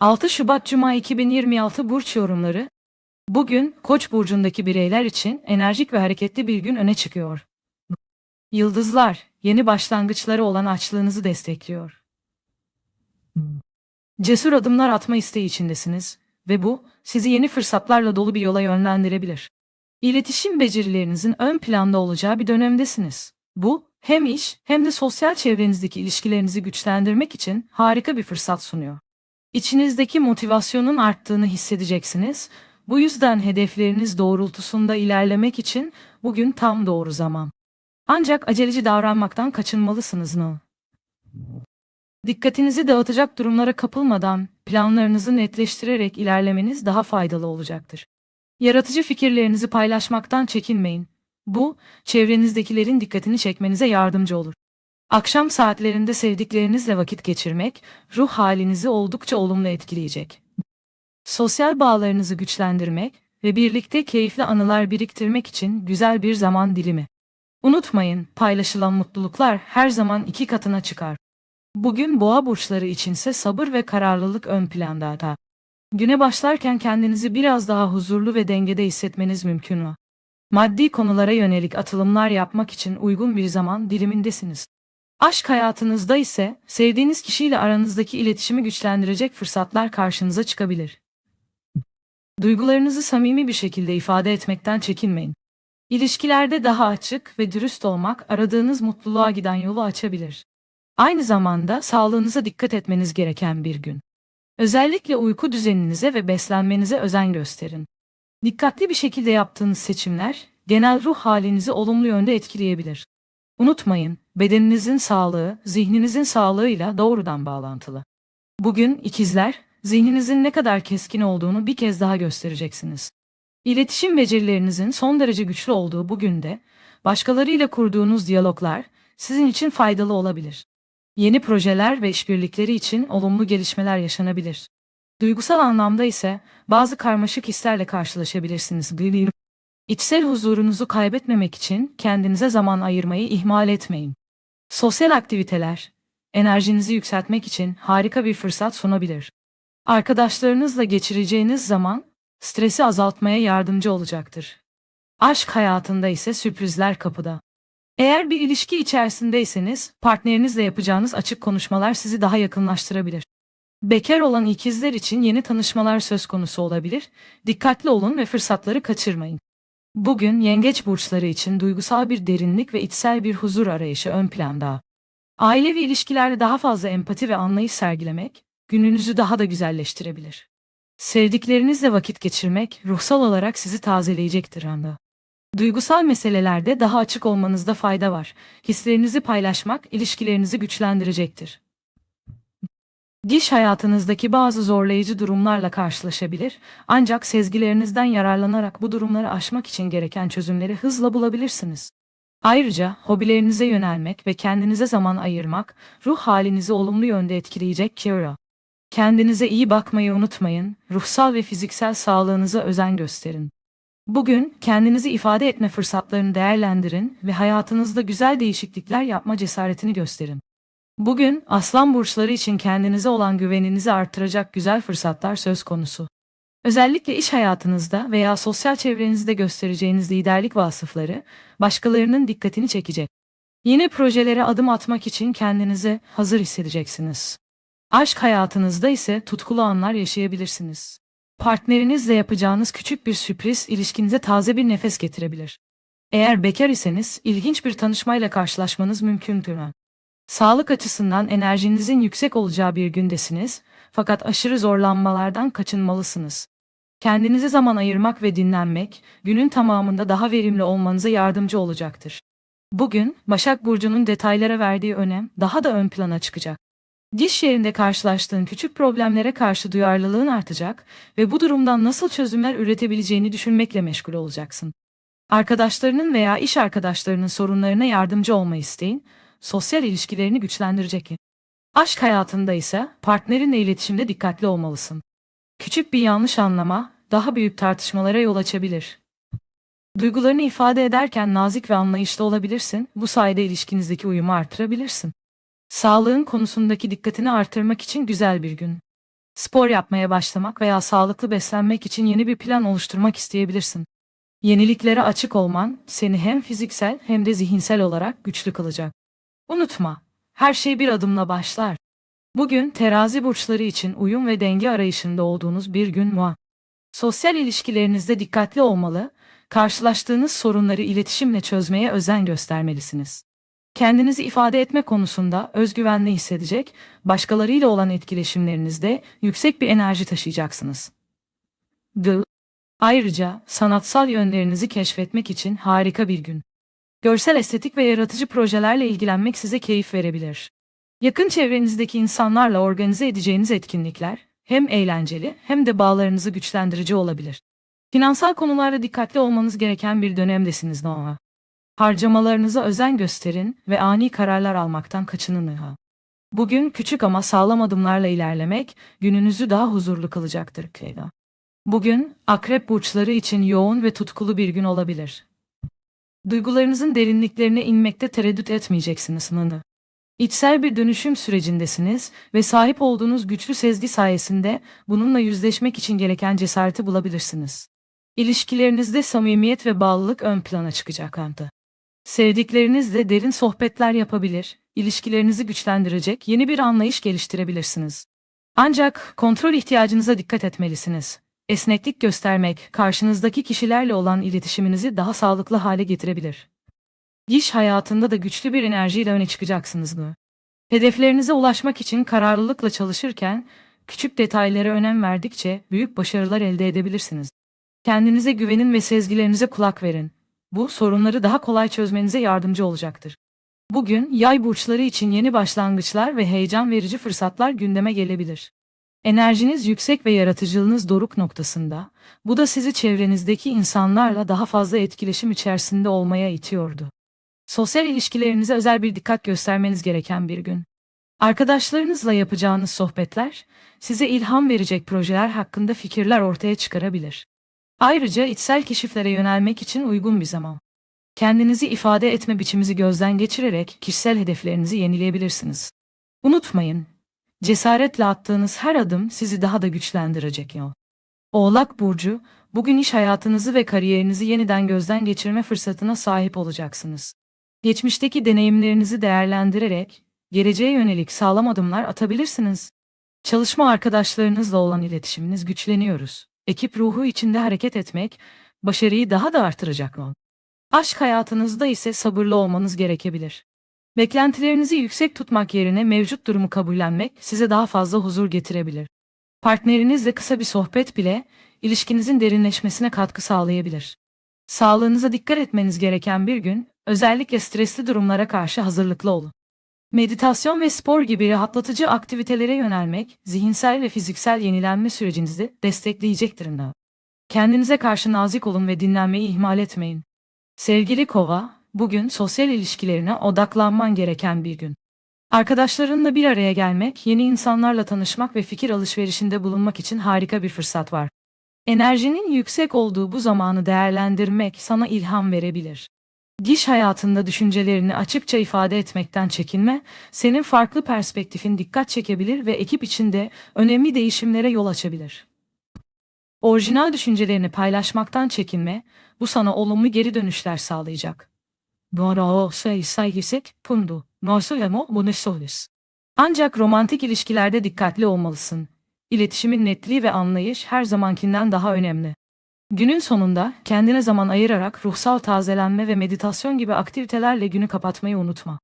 6 Şubat Cuma 2026 Burç yorumları. Bugün Koç burcundaki bireyler için enerjik ve hareketli bir gün öne çıkıyor. Yıldızlar, yeni başlangıçları olan açlığınızı destekliyor. Cesur adımlar atma isteği içindesiniz ve bu sizi yeni fırsatlarla dolu bir yola yönlendirebilir. İletişim becerilerinizin ön planda olacağı bir dönemdesiniz. Bu hem iş hem de sosyal çevrenizdeki ilişkilerinizi güçlendirmek için harika bir fırsat sunuyor. İçinizdeki motivasyonun arttığını hissedeceksiniz. Bu yüzden hedefleriniz doğrultusunda ilerlemek için bugün tam doğru zaman. Ancak aceleci davranmaktan kaçınmalısınız no. Dikkatinizi dağıtacak durumlara kapılmadan planlarınızı netleştirerek ilerlemeniz daha faydalı olacaktır. Yaratıcı fikirlerinizi paylaşmaktan çekinmeyin. Bu, çevrenizdekilerin dikkatini çekmenize yardımcı olur. Akşam saatlerinde sevdiklerinizle vakit geçirmek, ruh halinizi oldukça olumlu etkileyecek. Sosyal bağlarınızı güçlendirmek ve birlikte keyifli anılar biriktirmek için güzel bir zaman dilimi. Unutmayın, paylaşılan mutluluklar her zaman iki katına çıkar. Bugün boğa burçları içinse sabır ve kararlılık ön planda. da. Güne başlarken kendinizi biraz daha huzurlu ve dengede hissetmeniz mümkün mü? Maddi konulara yönelik atılımlar yapmak için uygun bir zaman dilimindesiniz. Aşk hayatınızda ise sevdiğiniz kişiyle aranızdaki iletişimi güçlendirecek fırsatlar karşınıza çıkabilir. Duygularınızı samimi bir şekilde ifade etmekten çekinmeyin. İlişkilerde daha açık ve dürüst olmak aradığınız mutluluğa giden yolu açabilir. Aynı zamanda sağlığınıza dikkat etmeniz gereken bir gün. Özellikle uyku düzeninize ve beslenmenize özen gösterin. Dikkatli bir şekilde yaptığınız seçimler genel ruh halinizi olumlu yönde etkileyebilir. Unutmayın, bedeninizin sağlığı, zihninizin sağlığıyla doğrudan bağlantılı. Bugün ikizler, zihninizin ne kadar keskin olduğunu bir kez daha göstereceksiniz. İletişim becerilerinizin son derece güçlü olduğu bu günde, başkalarıyla kurduğunuz diyaloglar sizin için faydalı olabilir. Yeni projeler ve işbirlikleri için olumlu gelişmeler yaşanabilir. Duygusal anlamda ise bazı karmaşık hislerle karşılaşabilirsiniz. İçsel huzurunuzu kaybetmemek için kendinize zaman ayırmayı ihmal etmeyin. Sosyal aktiviteler, enerjinizi yükseltmek için harika bir fırsat sunabilir. Arkadaşlarınızla geçireceğiniz zaman stresi azaltmaya yardımcı olacaktır. Aşk hayatında ise sürprizler kapıda. Eğer bir ilişki içerisindeyseniz partnerinizle yapacağınız açık konuşmalar sizi daha yakınlaştırabilir. Bekar olan ikizler için yeni tanışmalar söz konusu olabilir. Dikkatli olun ve fırsatları kaçırmayın. Bugün yengeç burçları için duygusal bir derinlik ve içsel bir huzur arayışı ön planda. Ailevi ilişkilerde daha fazla empati ve anlayış sergilemek gününüzü daha da güzelleştirebilir. Sevdiklerinizle vakit geçirmek ruhsal olarak sizi tazeleyecektir anda. Duygusal meselelerde daha açık olmanızda fayda var. Hislerinizi paylaşmak ilişkilerinizi güçlendirecektir. Diş hayatınızdaki bazı zorlayıcı durumlarla karşılaşabilir, ancak sezgilerinizden yararlanarak bu durumları aşmak için gereken çözümleri hızla bulabilirsiniz. Ayrıca hobilerinize yönelmek ve kendinize zaman ayırmak ruh halinizi olumlu yönde etkileyecek Kira. Kendinize iyi bakmayı unutmayın, ruhsal ve fiziksel sağlığınıza özen gösterin. Bugün kendinizi ifade etme fırsatlarını değerlendirin ve hayatınızda güzel değişiklikler yapma cesaretini gösterin. Bugün aslan burçları için kendinize olan güveninizi artıracak güzel fırsatlar söz konusu. Özellikle iş hayatınızda veya sosyal çevrenizde göstereceğiniz liderlik vasıfları başkalarının dikkatini çekecek. Yeni projelere adım atmak için kendinizi hazır hissedeceksiniz. Aşk hayatınızda ise tutkulu anlar yaşayabilirsiniz. Partnerinizle yapacağınız küçük bir sürpriz ilişkinize taze bir nefes getirebilir. Eğer bekar iseniz ilginç bir tanışmayla karşılaşmanız mümkündür. Sağlık açısından enerjinizin yüksek olacağı bir gündesiniz fakat aşırı zorlanmalardan kaçınmalısınız. Kendinize zaman ayırmak ve dinlenmek günün tamamında daha verimli olmanıza yardımcı olacaktır. Bugün Başak Burcu'nun detaylara verdiği önem daha da ön plana çıkacak. Diş yerinde karşılaştığın küçük problemlere karşı duyarlılığın artacak ve bu durumdan nasıl çözümler üretebileceğini düşünmekle meşgul olacaksın. Arkadaşlarının veya iş arkadaşlarının sorunlarına yardımcı olma isteğin, sosyal ilişkilerini güçlendirecek. Aşk hayatında ise partnerinle iletişimde dikkatli olmalısın. Küçük bir yanlış anlama daha büyük tartışmalara yol açabilir. Duygularını ifade ederken nazik ve anlayışlı olabilirsin. Bu sayede ilişkinizdeki uyumu artırabilirsin. Sağlığın konusundaki dikkatini artırmak için güzel bir gün. Spor yapmaya başlamak veya sağlıklı beslenmek için yeni bir plan oluşturmak isteyebilirsin. Yeniliklere açık olman seni hem fiziksel hem de zihinsel olarak güçlü kılacak. Unutma, her şey bir adımla başlar. Bugün terazi burçları için uyum ve denge arayışında olduğunuz bir gün mu? Sosyal ilişkilerinizde dikkatli olmalı, karşılaştığınız sorunları iletişimle çözmeye özen göstermelisiniz. Kendinizi ifade etme konusunda özgüvenli hissedecek, başkalarıyla olan etkileşimlerinizde yüksek bir enerji taşıyacaksınız. D. Ayrıca sanatsal yönlerinizi keşfetmek için harika bir gün. Görsel estetik ve yaratıcı projelerle ilgilenmek size keyif verebilir. Yakın çevrenizdeki insanlarla organize edeceğiniz etkinlikler hem eğlenceli hem de bağlarınızı güçlendirici olabilir. Finansal konularda dikkatli olmanız gereken bir dönemdesiniz Noah. Harcamalarınıza özen gösterin ve ani kararlar almaktan kaçının ha. Bugün küçük ama sağlam adımlarla ilerlemek gününüzü daha huzurlu kılacaktır Kayda. Bugün akrep burçları için yoğun ve tutkulu bir gün olabilir. Duygularınızın derinliklerine inmekte tereddüt etmeyeceksiniz Nını. İçsel bir dönüşüm sürecindesiniz ve sahip olduğunuz güçlü sezgi sayesinde bununla yüzleşmek için gereken cesareti bulabilirsiniz. İlişkilerinizde samimiyet ve bağlılık ön plana çıkacak anda. Sevdiklerinizle derin sohbetler yapabilir, ilişkilerinizi güçlendirecek yeni bir anlayış geliştirebilirsiniz. Ancak kontrol ihtiyacınıza dikkat etmelisiniz. Esneklik göstermek, karşınızdaki kişilerle olan iletişiminizi daha sağlıklı hale getirebilir. İş hayatında da güçlü bir enerjiyle öne çıkacaksınız mı? Hedeflerinize ulaşmak için kararlılıkla çalışırken, küçük detaylara önem verdikçe büyük başarılar elde edebilirsiniz. Kendinize güvenin ve sezgilerinize kulak verin. Bu sorunları daha kolay çözmenize yardımcı olacaktır. Bugün yay burçları için yeni başlangıçlar ve heyecan verici fırsatlar gündeme gelebilir. Enerjiniz yüksek ve yaratıcılığınız doruk noktasında. Bu da sizi çevrenizdeki insanlarla daha fazla etkileşim içerisinde olmaya itiyordu. Sosyal ilişkilerinize özel bir dikkat göstermeniz gereken bir gün. Arkadaşlarınızla yapacağınız sohbetler, size ilham verecek projeler hakkında fikirler ortaya çıkarabilir. Ayrıca içsel keşiflere yönelmek için uygun bir zaman. Kendinizi ifade etme biçiminizi gözden geçirerek kişisel hedeflerinizi yenileyebilirsiniz. Unutmayın, cesaretle attığınız her adım sizi daha da güçlendirecek yol. Oğlak Burcu, bugün iş hayatınızı ve kariyerinizi yeniden gözden geçirme fırsatına sahip olacaksınız. Geçmişteki deneyimlerinizi değerlendirerek, geleceğe yönelik sağlam adımlar atabilirsiniz. Çalışma arkadaşlarınızla olan iletişiminiz güçleniyoruz. Ekip ruhu içinde hareket etmek, başarıyı daha da artıracak yol. Aşk hayatınızda ise sabırlı olmanız gerekebilir. Beklentilerinizi yüksek tutmak yerine mevcut durumu kabullenmek size daha fazla huzur getirebilir. Partnerinizle kısa bir sohbet bile ilişkinizin derinleşmesine katkı sağlayabilir. Sağlığınıza dikkat etmeniz gereken bir gün, özellikle stresli durumlara karşı hazırlıklı olun. Meditasyon ve spor gibi rahatlatıcı aktivitelere yönelmek, zihinsel ve fiziksel yenilenme sürecinizi destekleyecektir. Kendinize karşı nazik olun ve dinlenmeyi ihmal etmeyin. Sevgili Kova, bugün sosyal ilişkilerine odaklanman gereken bir gün. Arkadaşlarınla bir araya gelmek, yeni insanlarla tanışmak ve fikir alışverişinde bulunmak için harika bir fırsat var. Enerjinin yüksek olduğu bu zamanı değerlendirmek sana ilham verebilir. Diş hayatında düşüncelerini açıkça ifade etmekten çekinme, senin farklı perspektifin dikkat çekebilir ve ekip içinde önemli değişimlere yol açabilir. Orijinal düşüncelerini paylaşmaktan çekinme, bu sana olumlu geri dönüşler sağlayacak. Doğru şey saygısek pundu. Nasıl ama bunu söyleriz. Ancak romantik ilişkilerde dikkatli olmalısın. İletişimin netliği ve anlayış her zamankinden daha önemli. Günün sonunda kendine zaman ayırarak ruhsal tazelenme ve meditasyon gibi aktivitelerle günü kapatmayı unutma.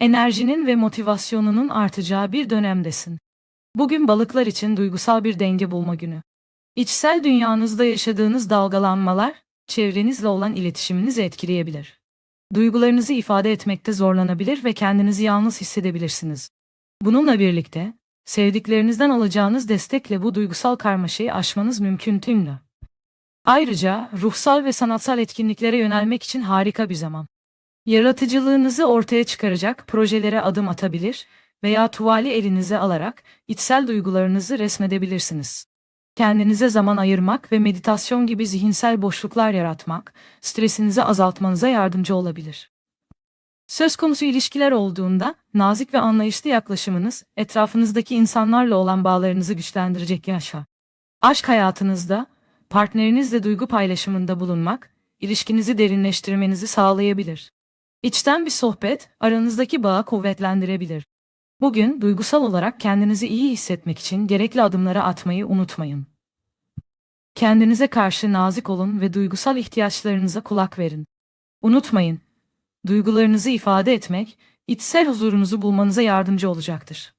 Enerjinin ve motivasyonunun artacağı bir dönemdesin. Bugün balıklar için duygusal bir denge bulma günü. İçsel dünyanızda yaşadığınız dalgalanmalar, çevrenizle olan iletişiminizi etkileyebilir. Duygularınızı ifade etmekte zorlanabilir ve kendinizi yalnız hissedebilirsiniz. Bununla birlikte, sevdiklerinizden alacağınız destekle bu duygusal karmaşayı aşmanız mümkün tümlü. Ayrıca ruhsal ve sanatsal etkinliklere yönelmek için harika bir zaman. Yaratıcılığınızı ortaya çıkaracak projelere adım atabilir veya tuvali elinize alarak içsel duygularınızı resmedebilirsiniz. Kendinize zaman ayırmak ve meditasyon gibi zihinsel boşluklar yaratmak, stresinizi azaltmanıza yardımcı olabilir. Söz konusu ilişkiler olduğunda nazik ve anlayışlı yaklaşımınız etrafınızdaki insanlarla olan bağlarınızı güçlendirecek yaşa. Aşk hayatınızda partnerinizle duygu paylaşımında bulunmak ilişkinizi derinleştirmenizi sağlayabilir. İçten bir sohbet aranızdaki bağı kuvvetlendirebilir. Bugün duygusal olarak kendinizi iyi hissetmek için gerekli adımları atmayı unutmayın. Kendinize karşı nazik olun ve duygusal ihtiyaçlarınıza kulak verin. Unutmayın, duygularınızı ifade etmek, içsel huzurunuzu bulmanıza yardımcı olacaktır.